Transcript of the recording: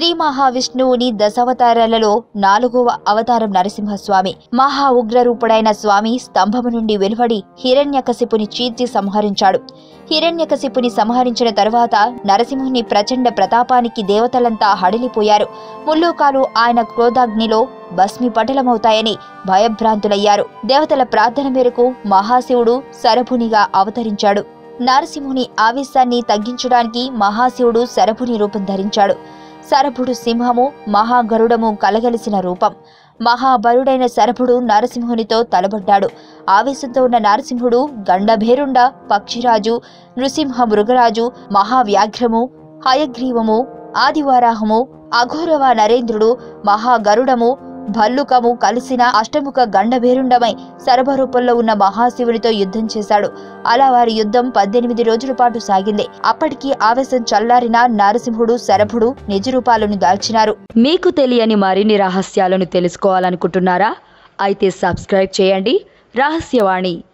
శ్రీ మహావిష్ణువుని దశావతారాలలో నాలుగవ అవతారం నరసింహస్వామి. మహా ఉగ్రరూపుడైన స్వామి స్తంభము నుండి వెలువడి హిరణ్యకశిపుని చీల్చి సంహరించాడు. హిరణ్యకశిపుని సంహరించిన తరువాత నరసింహుని ప్రచండ ప్రతాపానికి దేవతలంతా హడిలిపోయారు. ముల్లోకాలు ఆయన క్రోధాగ్నిలో భస్మిపటలమవుతాయని భయభ్రాంతులయ్యారు. దేవతల ప్రార్థన మేరకు మహాశివుడు శరభునిగా అవతరించాడు. నరసింహుని ఆవేశాన్ని తగ్గించడానికి మహాశివుడు శరభుని రూపం ధరించాడు. సరభుడు సింహము మహాగరుడము కలగలిసిన రూపం. మహాబరుడైన శరభుడు నరసింహునితో తలబడ్డాడు. ఆవేశంతో ఉన్న నరసింహుడు గండభేరుండ పక్షిరాజు నృసింహ మృగరాజు మహావ్యాఘ్రము హయగ్రీవము ఆదివారాహము అఘోరవ నరేంద్రుడు మహాగరుడము భల్లుకము కలిసిన అష్టముఖ గండభేరుండమై సర్వరూపంలో ఉన్న మహాశివునితో యుద్ధం చేశాడు. అలా వారి యుద్ధం పద్దెనిమిది రోజుల పాటు సాగింది. అప్పటికి ఆవేశం చల్లారిన నరసింహుడు శరభుడు నిజ రూపాలను దాల్చినారు. మీకు తెలియని మరిన్ని రహస్యాలను తెలుసుకోవాలనుకుంటున్నారా? అయితే సబ్స్క్రైబ్ చేయండి. రహస్యవాణి.